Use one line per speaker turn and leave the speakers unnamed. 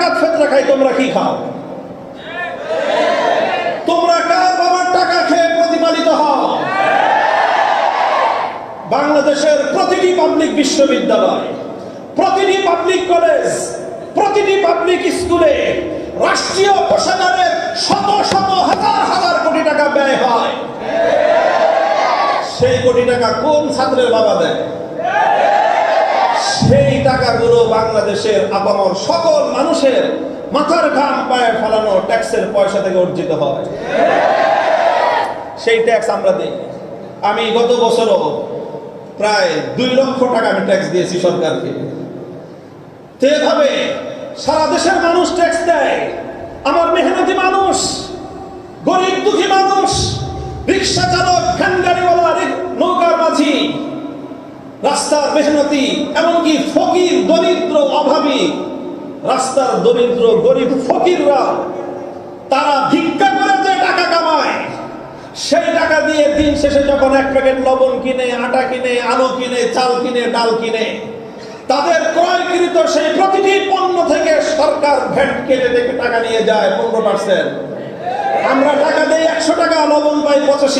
জাকাত ফেতরা খাই, তোমরা কি খাও? তোমরা কার বাবার টাকা খেয়ে প্রতিপালিত হও? বাংলাদেশের প্রতিটি পাবলিক বিশ্ববিদ্যালয়, প্রতিটি পাবলিক কলেজ প্রতিটি পাবলিক স্কুলে রাষ্ট্রীয় কোষাগারে শত শত হাজার হাজার কোটি টাকা ব্যয় হয়। সেই কোটি টাকা কোন ছাত্রের বাবা দেয়? বাংলাদেশের আপামর সকল মানুষের মাথার ঘাম পায়ে ফেলানো ট্যাক্সের পয়সা থেকে অর্জিত হয়। সেই ট্যাক্স আমরা দিই। আমি গত বছরও প্রায় দুই লক্ষ টাকা আমি ট্যাক্স দিয়েছি সরকারকে। তো এভাবে সারা দেশের মানুষ ট্যাক্স দেয়। আমার মেহনতি মানুষ, গরিব দুঃখী মানুষ, রিক্সা চালক, ভ্যান গাড়িওয়ালা রাস্তার মেহনতি এমনকি ফকির, দরিদ্র, অভাবী। রাস্তার দরিদ্র, গরিব ফকিররা, তারা ভিক্ষা করে যে টাকা কামায়, সেই টাকা দিয়ে দিন শেষে যখন এক প্যাকেট লবণ কিনে, আটা কিনে, আলু কিনে, চাল কিনে, ডাল কিনে, তাদের ক্রয়কৃত সেই প্রতিটি পণ্য থেকে সরকার ভ্যাট কেটে থেকে টাকা নিয়ে যায় পনেরো পার্সেন্ট আমরা টাকা দেই একশো টাকা লবণ পাই, পঁচাশি